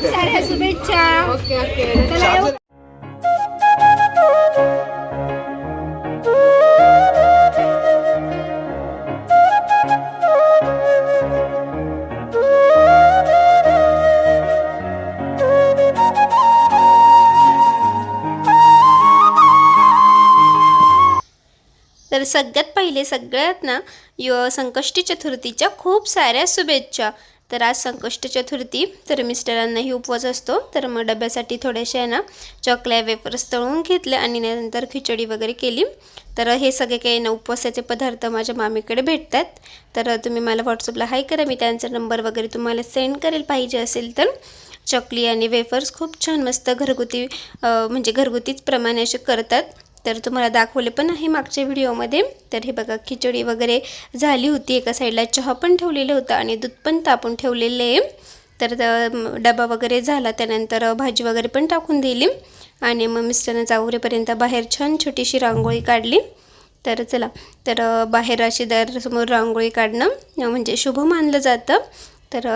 खूप साऱ्या शुभेच्छा. Okay okay. चला येऊ. तर सगळ्यात पहिले सगळ्यात ना यो संकष्टी चतुर्थीच्या खूप साऱ्या शुभेच्छा. तर आज संकष्ट चतुर्थी तर मिस्टरांनाही उपवास असतो. तर मग डब्यासाठी थोडेसे आहे ना चॉकलेट वेफर्स तळून घेतले आणि नंतर खिचडी वगैरे केली. तर हे सगळे काही ना उपवासाचे पदार्थ माझ्या मामीकडे भेटतात. तर तुम्ही मला व्हॉट्सअपला हाय करा मी त्यांचा नंबर वगैरे तुम्हाला सेंड करेल. पाहिजे असेल तर चकली आणि वेफर्स खूप छान मस्त घरगुती म्हणजे घरगुतीच प्रमाणे असे करतात. तर तुम्हाला दाखवले पण आहे मागच्या व्हिडिओमध्ये. तर हे बघा खिचडी वगैरे झाली होती एका साईडला. चहा पण ठेवलेलं होतं आणि दूध पण तापून ठेवलेलं आहे. तर डबा वगैरे झाला त्यानंतर भाजी वगैरे पण टाकून दिली. आणि मग मिस्टरनं जावरेपर्यंत बाहेर छान छोटीशी रांगोळी काढली. तर चला तर बाहेर अशी दरसमोर रांगोळी काढणं म्हणजे शुभ मानलं जातं. तर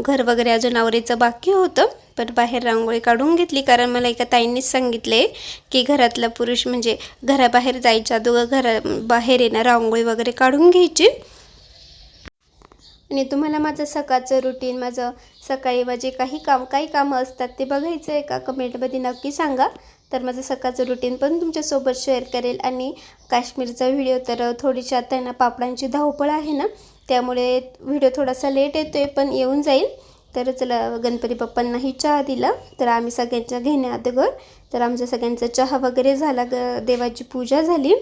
घर वगैरे अजून आवरायचं बाकी होतं. पण बाहेर रांगोळी काढून घेतली. कारण मला एका ताईंनीच सांगितले की घरातला पुरुष म्हणजे घराबाहेर जायच्या अगोदर घरा बाहेर येणं रांगोळी वगैरे काढून घ्यायची. आणि तुम्हाला माझं सकाळचं रुटीन माझं सकाळी माझे काही काम काही कामं असतात ते बघायचं आहे का? कमेंटमध्ये नक्की सांगा. तर माझं सकाळचं रुटीन पण तुमच्यासोबत शेअर करेल. आणि काश्मीरचा व्हिडिओ तर थोडीशी आता आहे ना पापडांची धावपळ आहे ना त्यामुळे व्हिडिओ थोडासा लेट येतो आहे पण येऊन जाईल. तर चला गणपती बाप्पांनाही चहा दिला. तर आम्ही सगळ्यांच्या घेण्या अगोदर तर आमच्या सगळ्यांचा चहा वगैरे झाला. ग देवाची पूजा झाली.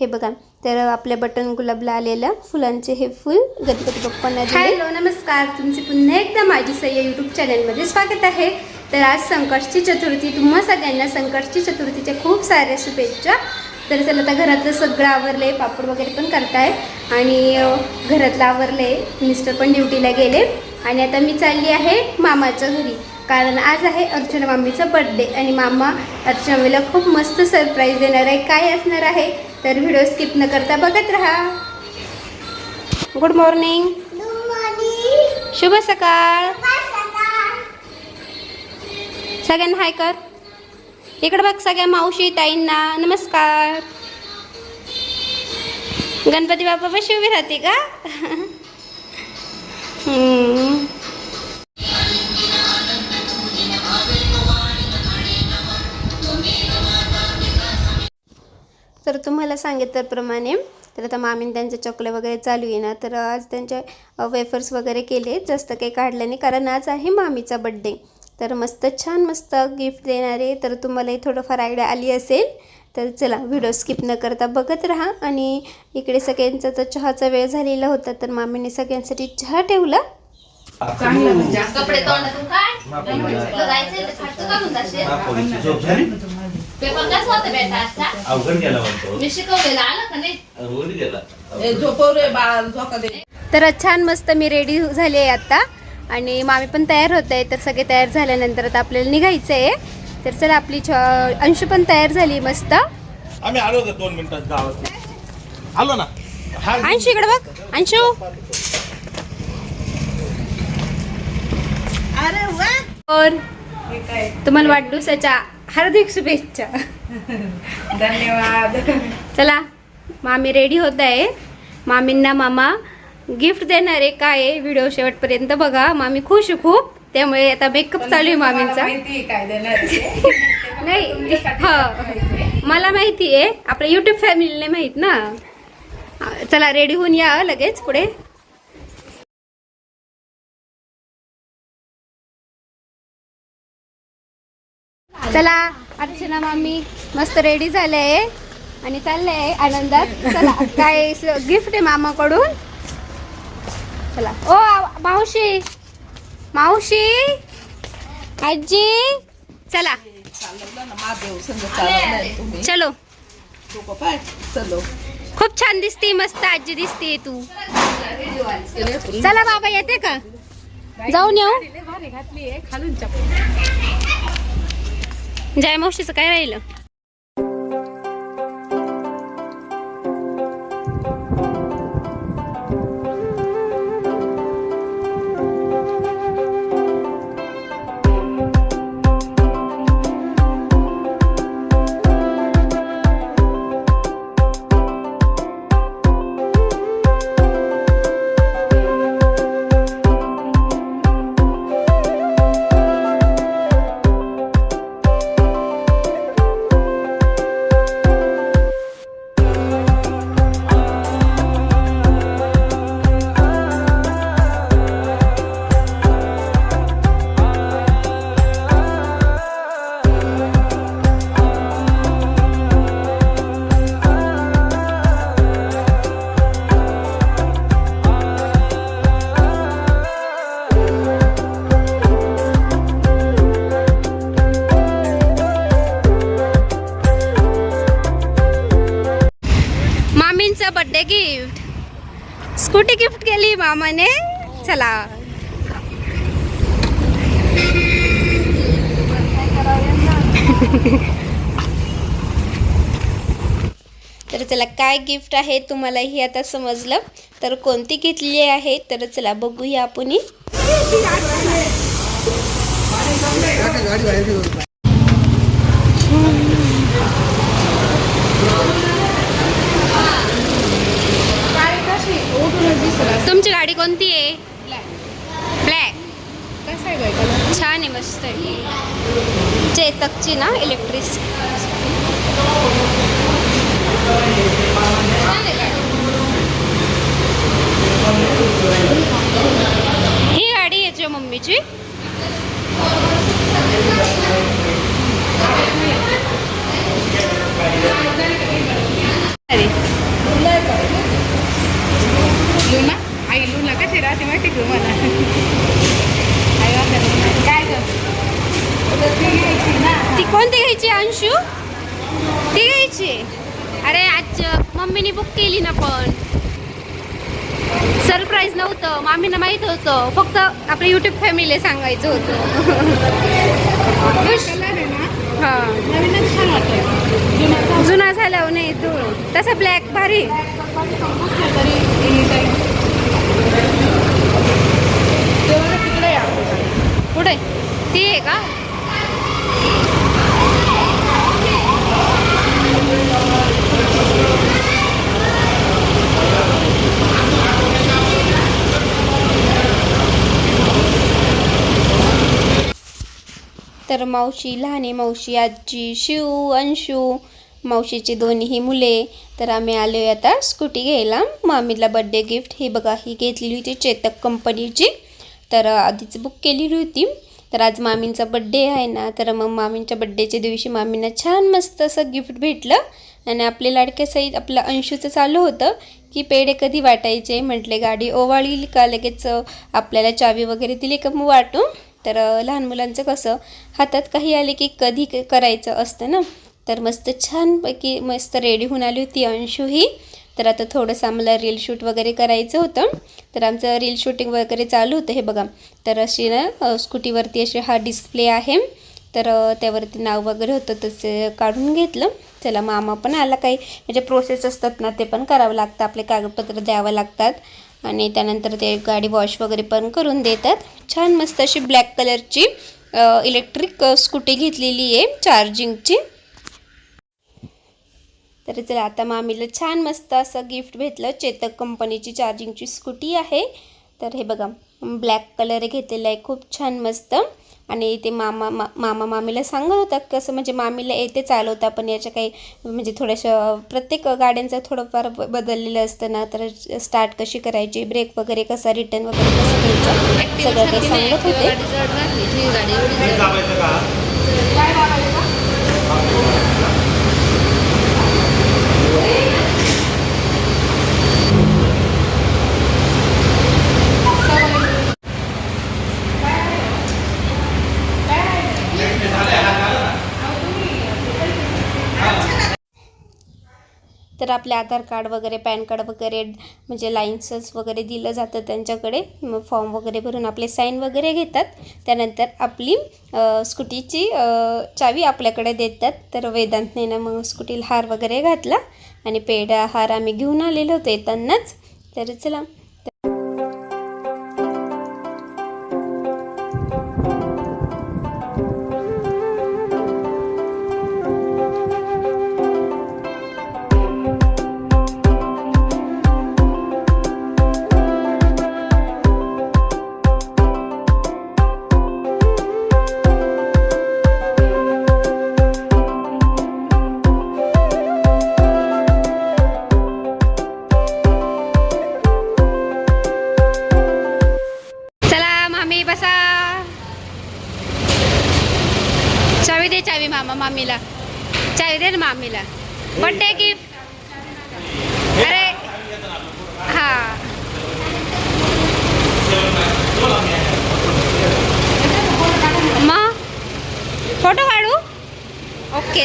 हे बघा तर आपल्या बटन गुलाबला आलेल्या फुलांचे हे फुल गणपती बाप्पांना हॅलो नमस्कार. तुमचे पुन्हा एकदा माझी सय्या यूट्यूब चॅनलमध्ये स्वागत आहे. तर आज संकष्टी चतुर्थी तुम्हा सगळ्यांना संकष्टी चतुर्थीच्या खूप साऱ्या शुभेच्छा. तर चला आता घरातलं सगळं आवरलं आहे पापड वगैरे पण करताय. आणि घरातलं आवरलं आहे मिस्टर पण ड्युटीला गेले. आणि आता मी चालली आहे मामाच्या घरी. कारण आज आहे अर्चना मामीचा बर्थडे आणि मामा अर्चना मामीला खूप मस्त सरप्राईज देणार आहे. काय असणार आहे? तर व्हिडिओ स्किप न करता बघत राहा. गुड मॉर्निंग शुभ सकाळ. सगळ्यांना हाय कर. इकडे बघ सगळ्या मावशी ताईंना नमस्कार. गणपती बाप्पा पाशी उभी राहते का? तर तुम्हाला सांगितल्याप्रमाणे तर आता मामीन त्यांचे चॉकले वगैरे चालू आहे ना तर आज त्यांचे वेफर्स वगैरे केले जास्त काही काढल्याने नाही कारण आज आहे मामीचा बड्डे तर मस्त छान मस्त गिफ्ट देणारे. तर तुम्हालाही थोडंफार आयडिया आली असेल तर चला व्हिडिओ स्किप न करता बघत राहा. आणि इकडे सगळ्यांचा तर चहाचा वेळ झालेला होता तर मामीने सगळ्यांसाठी चहा ठेवला. चांगलं म्हणजे असं कपडे तोंडातून काढ. तुला जायचंय तर खाटचं का म्हणत असेल? पोलीसची झोप झाली? पेपर कसा होता बेटा आजचा? अवघड गेला म्हणतो मी शिकवलेलं आलं का नाही? रोड गेला. ए, झोपव रे बाळा झोका दे. तर छान मस्त मी रेडी झाली आहे आता. आणि मामी पण तयार होत आहे तर सगळे तयार झाल्यानंतर आता आपल्याला निघायचं आहे तर चला आपली छ अंशू पण तयार झाली मस्त. आम्ही आलो होतो दोन मिनिटात गावात. आलो ना? अंशू इकडे बघ. अंशू. अरे वा. और हे काय तुम्हाला वाढदिवसाच्या हार्दिक शुभेच्छा. धन्यवाद. चला मामी रेडी होत आहे. मामींना मामा गिफ्ट देणार आहे काय आहे व्हिडिओ शेवटपर्यंत बघा. मामी खुश खूप. त्यामुळे आता मेकअप चालू आहे मामींचा. नाही हा. मला माहिती आहे आपल्या युट्यूब फॅमिलीने माहीत ना. चला रेडी होऊन या लगेच पुढे. चला अर्चना मामी मस्त रेडी झाले आहे. आणि चालले आहे आनंदात. चला काय गिफ्ट आहे मामाकडून? चला. ओ मावशी. मावशी. आजी. चला. चलो. चलो खूप छान दिसते मस्त आजी दिसते तू. चला बाबा येते का? जाऊन येऊ. घातली जय मावशीचं काय राहिलं? गिफ्ट केली मामाने चला तर चला काय गिफ्ट आहे तुम्हालाही आता समजलं तर कोणती घेतली आहे तर चला बघूया आपण तुमची गाडी कोणती आहे? ब्लॅक कसं आहे बाई छान आहे मस्त आहे. चेतकची ना इलेक्ट्रिस ही गाडी आहे तुझ्या मम्मीची. अरे लुना आई लुना कशी राहते माहिती का मला आई वाटत काय ती घ्यायची ना ती कोणती घ्यायची अंशू? ती घ्यायची. अरे आज मम्मीने बुक केली ना पण. सरप्राईज नव्हतं. मामीनं माहीत होतं. फक्त आपल्या युट्यूब फॅमिली सांगायचं होतं. हा. जुना झाल्यावर नाही धूळ तसा ब्लॅक भारी बसला तरी एनी टाईम तेव्हा तिकडे या पुढे. ती आहे का? तर मावशी लहाने मावशी आजी शिव अंशू मावशीची दोन्हीही मुले. तर आम्ही आलो आता स्कूटी घ्यायला. मामीला बड्डे गिफ्ट ही बघा ही घेतली होती चेतक कंपनीची तर आधीच बुक केलेली होती. तर आज मामींचा बड्डे आहे ना तर मग मामींच्या बड्डेच्या दिवशी मामींना छान मस्त असं गिफ्ट भेटलं. आणि आपले लाडक्या सहित आपलं अंशूचं चालू होतं की पेढे कधी वाटायचे? म्हटले गाडी ओवाळील का? लगेच आपल्याला चावी वगैरे दिली का मग वाटू? तर लहान मुलांचं कसं हातात काही आले की कधी क- करायचं असतं ना. तर मस्त छानपैकी मस्त रेडी होऊन आली होती अंशू ही. तर आता थोडंसं आम्हाला रील शूट वगैरे करायचं होतं. तर आमचं रील शूटिंग वगैरे चालू होतं हे बघा. तर अशी ना स्कूटीवरती अशी हा डिस्प्ले आहे. तर त्यावरती नाव वगैरे होतं तसे काढून घेतलं. चला मामा पण आला काही. म्हणजे प्रोसेस असतात ना ते पण करावं लागतं. आपले कागदपत्र द्यावं लागतात. आणि त्यानंतर ते गाडी वॉश वगैरे पण करून देतात. छान मस्त अशी ब्लॅक कलरची इलेक्ट्रिक स्कूटी घेतलेली आहे. चार्जिंगची तर चला आता मामीला छान मस्त असं गिफ्ट भेटलं. चेतक कंपनीची चार्जिंगची स्कूटी आहे. तर हे बघा ब्लॅक कलर घेतलेला आहे खूप छान मस्त. आणि ते मामा मा मामा मामीला सांगत होता कसं म्हणजे मामीला येते चालवता पण याच्या काही म्हणजे थोड्याशा प्रत्येक गाड्यांचं थोडंफार बदललेलं असतं ना तर स्टार्ट कशी करायची ब्रेक वगैरे कसा रिटर्न वगैरे कसं घ्यायचं सगळं काही सांगत होते ब्रेक दाबायचं का तर आपले आधार कार्ड वगैरे पॅन कार्ड वगैरे म्हणजे लायसन्स वगैरे दिलं जातं त्यांच्याकडे. मग फॉर्म वगैरे भरून आपले साईन वगैरे घेतात. त्यानंतर आपली स्कूटीची चावी आपल्याकडे देतात. तर वेदांतने ना मग स्कूटीला हार वगैरे घातला. आणि पेढा हार आम्ही घेऊन आलेलो होतो येतानाच. तर चला.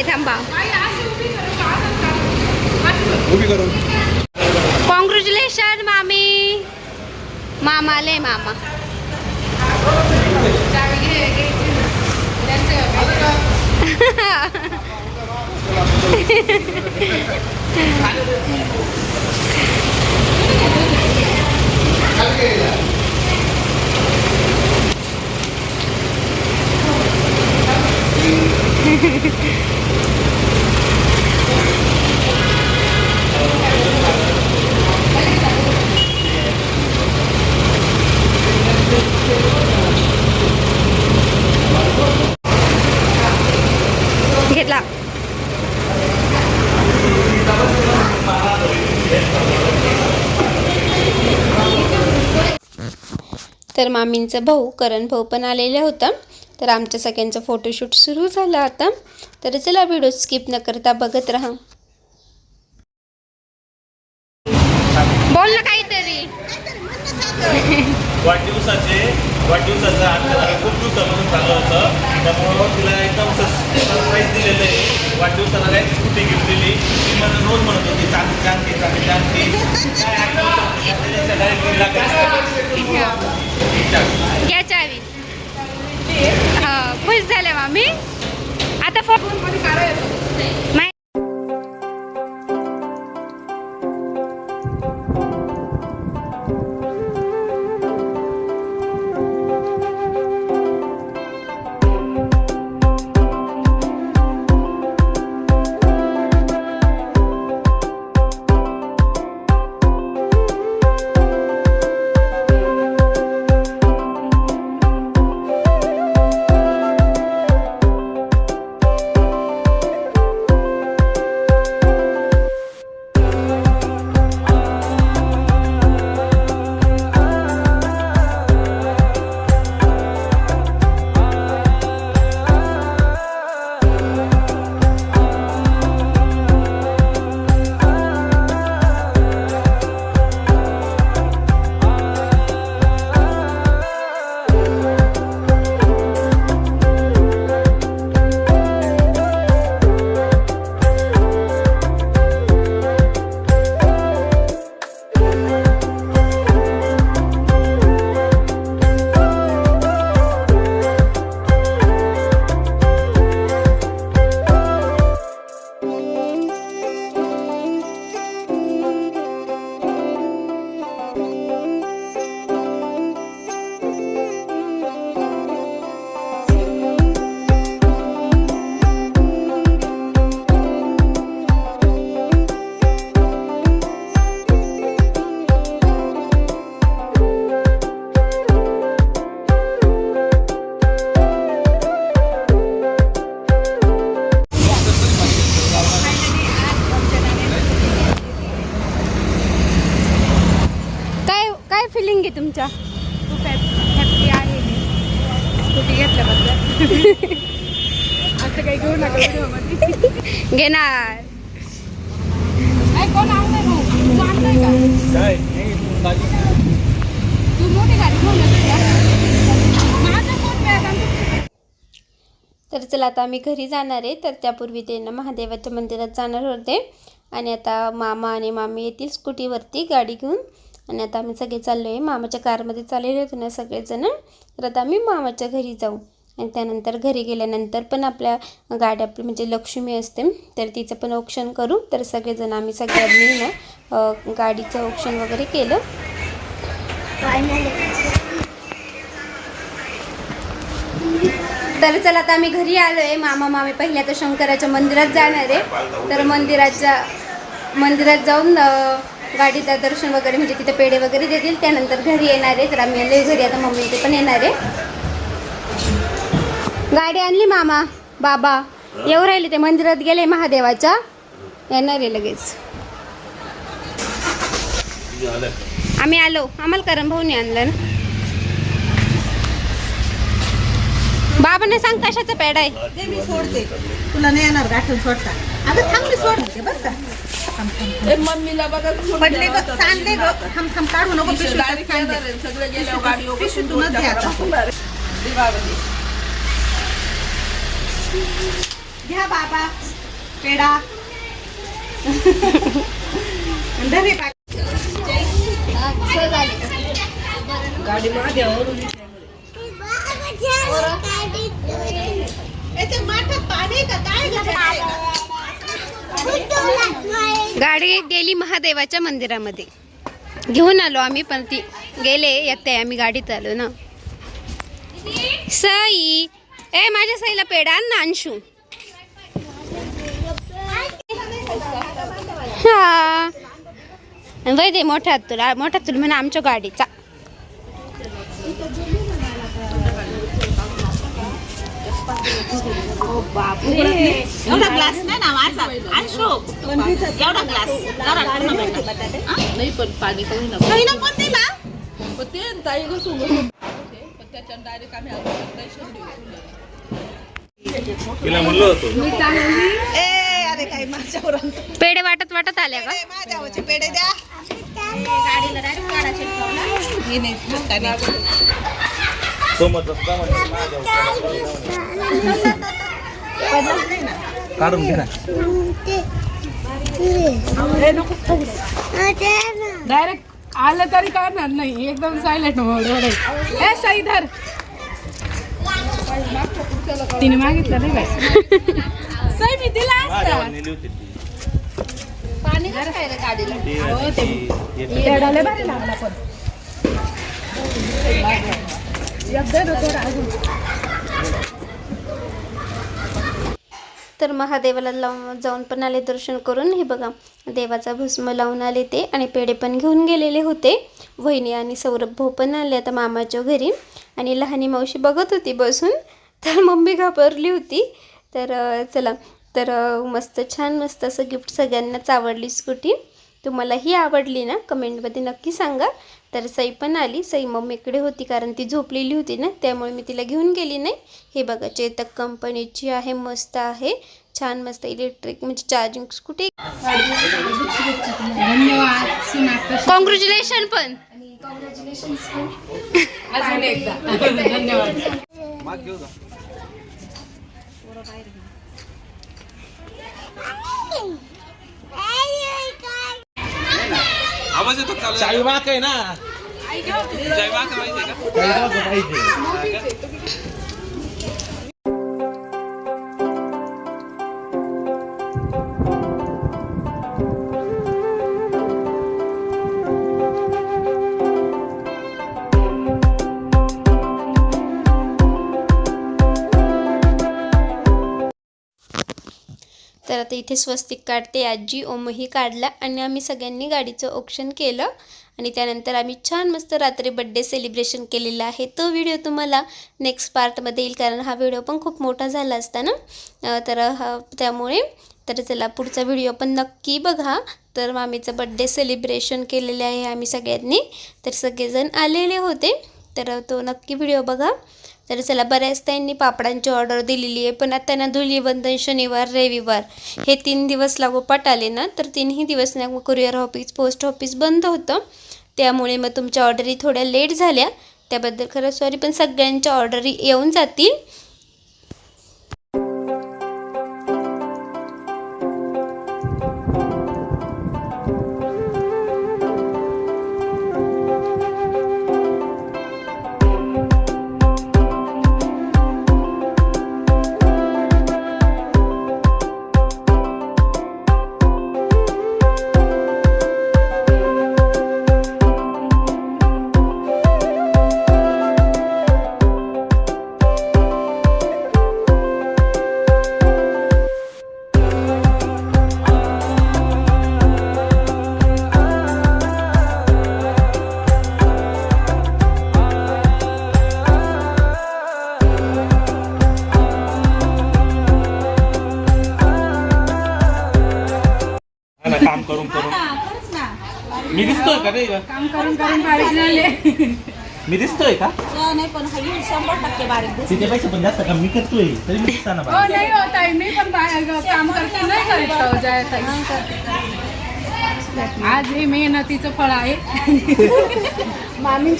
ओके थांबा कॉंग्रॅच्युलेशन मामी. मामा आले मामा. ना. त्यांचं घेतला. तर मामींचा भाऊ करण भाऊ पण आलेला होता. तर आमच्या सगळ्यांचं फोटोशूट सुरू झालं आता. तर चला व्हिडिओ स्किप न करता बघत राहा. बोल ना काहीतरी. वाढदिवसाचे वाढदिवसाचं घरी खूप दिवसापासून चालू होतं. त्यामुळं तिला एकदम सरप्राईज दिलेलं आहे. वाढदिवसाला काय स्कूटी गिफ्ट दिली ती मला रोज म्हणत होती चांगली चांगली चांगली चांगली काय घ्या. चावी. हा खुश झाल्या मामी. आता फोन नाही. आणि तर चला आता आम्ही घरी जाणार आहे. तर त्यापूर्वी ते ना महादेवाच्या मंदिरात जाणार होते. आणि आता मामा आणि मामी येतील स्कूटीवरती गाडी घेऊन. आणि आता आम्ही सगळे चाललो आहे मामाच्या कारमध्ये चाललेले होते ना सगळेजण. तर आता आम्ही मामाच्या घरी जाऊ. आणि त्यानंतर घरी गेल्यानंतर पण आपल्या गाड्या आपली म्हणजे लक्ष्मी असते तर तिचं पण औक्षण करू. तर सगळेजण आम्ही सगळ्यांनी ना गाडीचं औक्षण वगैरे केलं. तर चला आता आम्ही घरी आलो आहे मामा मामी पहिल्या तर शंकराच्या मंदिरात जाणार आहे. तर मंदिराच्या मंदिरात जाऊन गाडीचं दर्शन वगैरे म्हणजे तिथे पेढे वगैरे देतील. त्यानंतर घरी येणार आहे. तर आम्ही आलो घरी आता मम्मी ते पण येणार आहे. गाडी आणली मामा बाबा. येऊ राहिले ते मंदिरात गेले महादेवाच्या. येणार आहे लगेच. आम्ही आलो. आम्हाला करम भाऊने आणलं ना. बाबाने सांग कशाचा पेड आहे. दे मी सोडते. तुला नाही येणार गाठून सोडता अगं थांब मी सोडते बरं का. थांब, थांब, थांब. मम्मीला बघा पडले ग सांडले ग. थांब थांब काढू नको. सगळं पिशवीतूनच आता. घ्या बाबा पेडा धरे गाडी गेली महादेवाच्या मंदिरामध्ये. घेऊन आलो आम्ही पण ती गेले येते आम्ही गाडीत आलो ना. सई ए माझ्या सईला पेडा आण ना अंशू. हा. वय दे मोठ्या तुला. मोठ्या तुला म्हणा आमच्या गाडीचा. एवढा ग्लास नाही ना माझा? अंशू एवढा ग्लास जरा पूर्ण भेटा. नाही पण पाणी कमी ना? पण ते ताई गं सोबत. पण त्याच्यानं डायरेक्ट आम्ही आलो दर्शन देऊ तिला म्हणलं होतं. ए अरे काय माझ्यावर आणतो. पेढे वाटत वाटत आल्या का? ए, माझ्यावरचे पेढे द्या. गाडीला डायरेक्ट काढायचे हे नाही धक्का नाही. सोमत असता म्हणजे. काढून घे ना. डायरेक्ट आलं तरी करणार नाही. एकदम सायलेंट मोड ए साई धर तिने मागितलं नाही बाई. साई मी दिला लागला पण एकदा नको अजून तर महादेवाला लावून जाऊन पण आले दर्शन करून. हे बघा देवाचा भस्म लावून आले ते आणि पेढे पण घेऊन गेलेले होते. वहिनी आणि सौरभ भाऊ पण आले आता मामाच्या घरी. आणि लहानी मावशी बघत होती बसून तर मम्मी घाबरली होती. तर चला तर मस्त छान मस्त असं गिफ्ट सगळ्यांनाच आवडली स्कूटी तुम्हाला ही आवडली ना? कमेंटमध्ये नक्की सांगा. तर सई पण आली. सई मम्मीकडे होती कारण ती झोपलेली होती ना त्यामुळे मी तिला घेऊन गेली नाही. हे बघा चेतक कंपनीची आहे मस्त आहे. छान मस्त इलेक्ट्रिक म्हणजे चार्जिंग स्कूटी धन्यवाद कॉंग्रॅच्युलेशन पण. अजून धन्यवाद चावी माग आहे ना. चावी माग पाहिजे तर आता इथे स्वस्तिक काढते आजी ओमही काढला आणि आम्ही सगळ्यांनी गाडीचं ऑप्शन केलं. आणि त्यानंतर आम्ही छान मस्त रात्री बड्डे सेलिब्रेशन केलेला आहे. तो व्हिडिओ तुम्हाला नेक्स्ट पार्टमध्ये येईल कारण हा व्हिडिओ पण खूप मोठा झाला असता ना? तर हा त्यामुळे तर चला पुढचा व्हिडिओ पण नक्की बघा. तर मामीचं बड्डे सेलिब्रेशन केलेले आहे आम्ही सगळ्यांनी. तर सगळेजण आलेले होते. तर तो नक्की व्हिडिओ बघा. तर चला बऱ्याच त्यांनी पापडांची ऑर्डर दिलेली आहे. पण आता ना धुलीवंदन शनिवार रविवार हे तीन दिवस लागोपाठ आले ना तर तीनही दिवस ना कुरिअर ऑफिस पोस्ट ऑफिस बंद होतं. त्यामुळे मग तुमच्या ऑर्डरी थोड्या लेट झाल्या. त्याबद्दल खरं सॉरी पण सगळ्यांच्या ऑर्डरी येऊन जातील. शंभर टक्के बारीक दिसतो. तिच्यापेक्षा पण जास्त काम मी करतोय तरी मी दिसताना हो. नाही होत आहे मी पण बाहेर काम करते नाही करत हो, जयाताई. आज हे मेहनतीचं फळ आहे मामी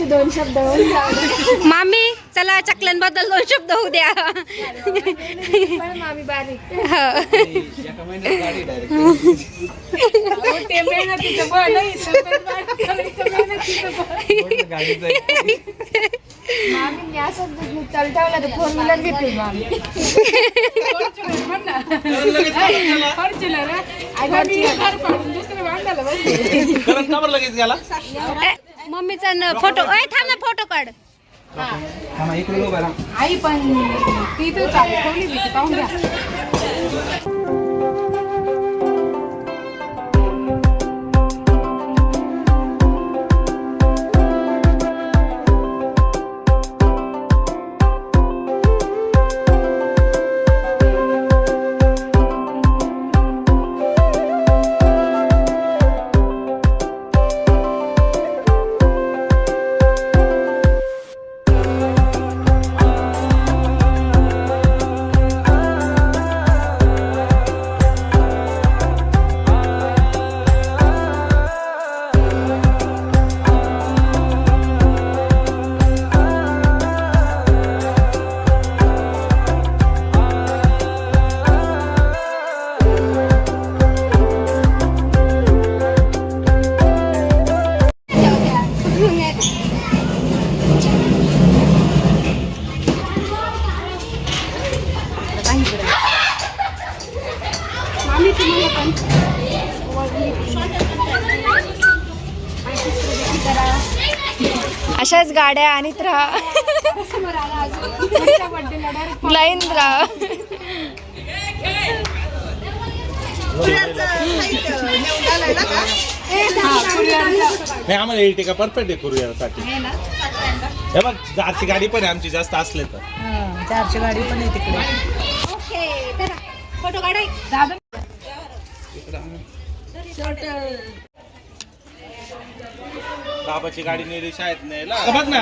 चला चकल्यांबद्दल दोन शब्द होऊ द्या मामी बारीक हो. ते मेहनतीचं बळ नाही तब्येत बारीक करायचं मेहनतीचं बळ. मामींनी असंच business चालू ठेवला तर फोन मला घेते मामी. फॉर्च्युनर म्हण ना फॉर्च्युनर हा? आणि आम्ही घर पाडून दुसरं भांडायला बसले करत का बरं लगेच गेला ए, मम्मीचा न फोटो ए थांब ना फोटो काढ आई पण ती तर चालू ठेवली होती पाहून घ्या. अशाच गाड्या आणत राहा लाईन राहा आम्हाला एर्टिका परफेक्ट आहे कुरिअरसाठी हे बघ जारची गाडी पण आहे आमची जास्त असले तर. चारशे गाडी पण आहे तिकडे. फोटो काढाय. बाबाची गाडी नेली शाळेत न्यायला बघ ना.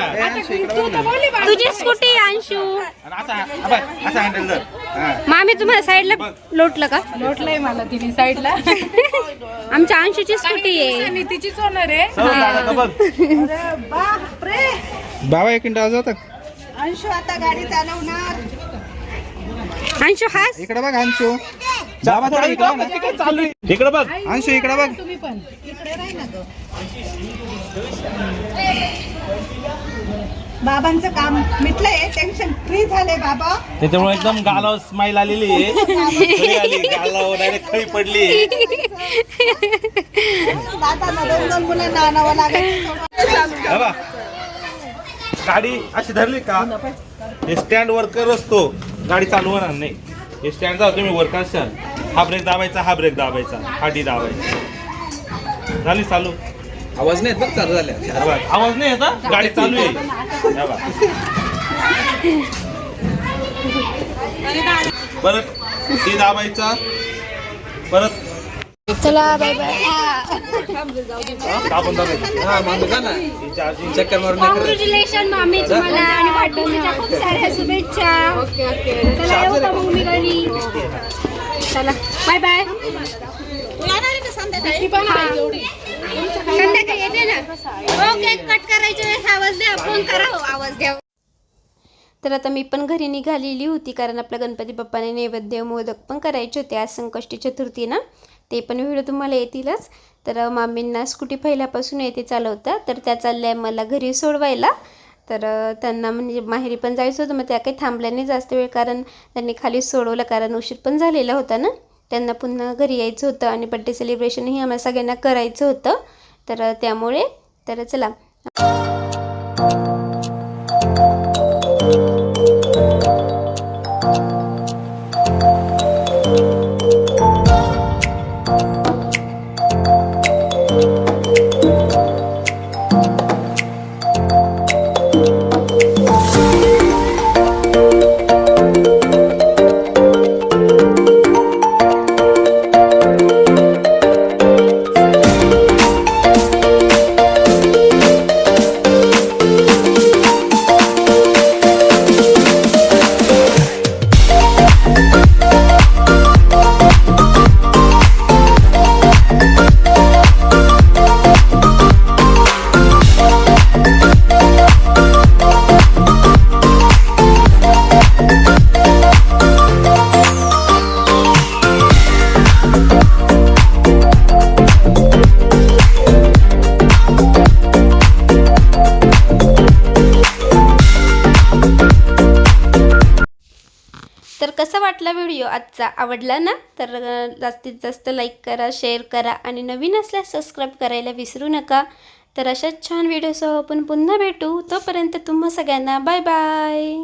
तुझी स्कूटी अंशू. आणि असा हा बघ, असा हँडल धर. हा. मामी तुम्हाला साईडला लोटलं का? लोटलंय मला तिने साईडला. आमच्या अंशूची स्कूटी आहे. आणि तिचीच होणार आहे. सर्व दादा का बघ. बाबा एक मिनिट आवाज होता अंशू आता गाडी चालवणार. अंशू हास. इकडे बघ अंशू. बाबा थोडा इकडे बघ ना. चालू आहे इकडे बघ. अंशू इकडे बघ. तुम्ही पण. बाबांचं काम. मिटलंय टेन्शन फ्री झालंय बाबा. त्याच्यामुळे एकदम गालावर स्माइल आलेली आहे. खळी आली गालावर डायरेक्ट खळी पडली दादांना दोन दोन मुलांना आणावं लागेल. हे. गाडी अशी धरली का? हे स्टँड वर्कर असतो. गाडी चालू होणार नाही. हे स्टँड जाऊ तुम्ही वर्क असाल. हा ब्रेक दाबायचा हा ब्रेक दाबायचा. हा डी दाबायचा. झाली चालू. आवाज नाही येत बघ चालू झाल्या आवाज नाही येत हा? गाडी चालू आहे. हे. परत डी दाबायचा. परत चला बाय बाय. दाबून दाबायचं. हा मामी जा ना. ही charging चक्कर मारून नाही करत. कॉंग्रॅच्युलेशन मामी तुम्हाला आणि वाढदिवसाच्या खूप साऱ्या शुभेच्छा. Okay okay. चला येऊ का मग मी घरी? चला. Bye bye. ती पण आहे एवढी संध्याकाळी येते ना? हो केक कट करायच्या वेळेस आवाज द्या फोन करा. हो, आवाज द्या. तर आता मी पण घरी निघालेली होती कारण आपल्या गणपती बाप्पाने नैवेद्य मोदक पण करायचे होते. आज संकष्टी चतुर्थी ना? ते पण व्हिडिओ तुम्हाला येतीलच. तर मामींना स्कूटी पहिल्यापासून येते चालवता. तर त्या चालल्या मला घरी सोडवायला. तर त्यांना म्हणजे माहेरी पण जायचं होतं मग त्या काही थांबल्या नाही जास्त वेळ कारण त्यांनी खाली सोडवलं कारण उशीर पण झालेला होता ना? त्यांना पुन्हा घरी यायचं होतं आणि बड्डे सेलिब्रेशनही आम्हाला सगळ्यांना करायचं होतं. तर त्यामुळे तर चला. आजचा आवडला ना तर जास्तीत जास्त लाईक करा शेअर करा आणि नवीन असल्यास सबस्क्राईब करायला विसरू नका. तर अशाच छान व्हिडिओसह आपण पुन्हा भेटू. तोपर्यंत तुम्हा सगळ्यांना बाय बाय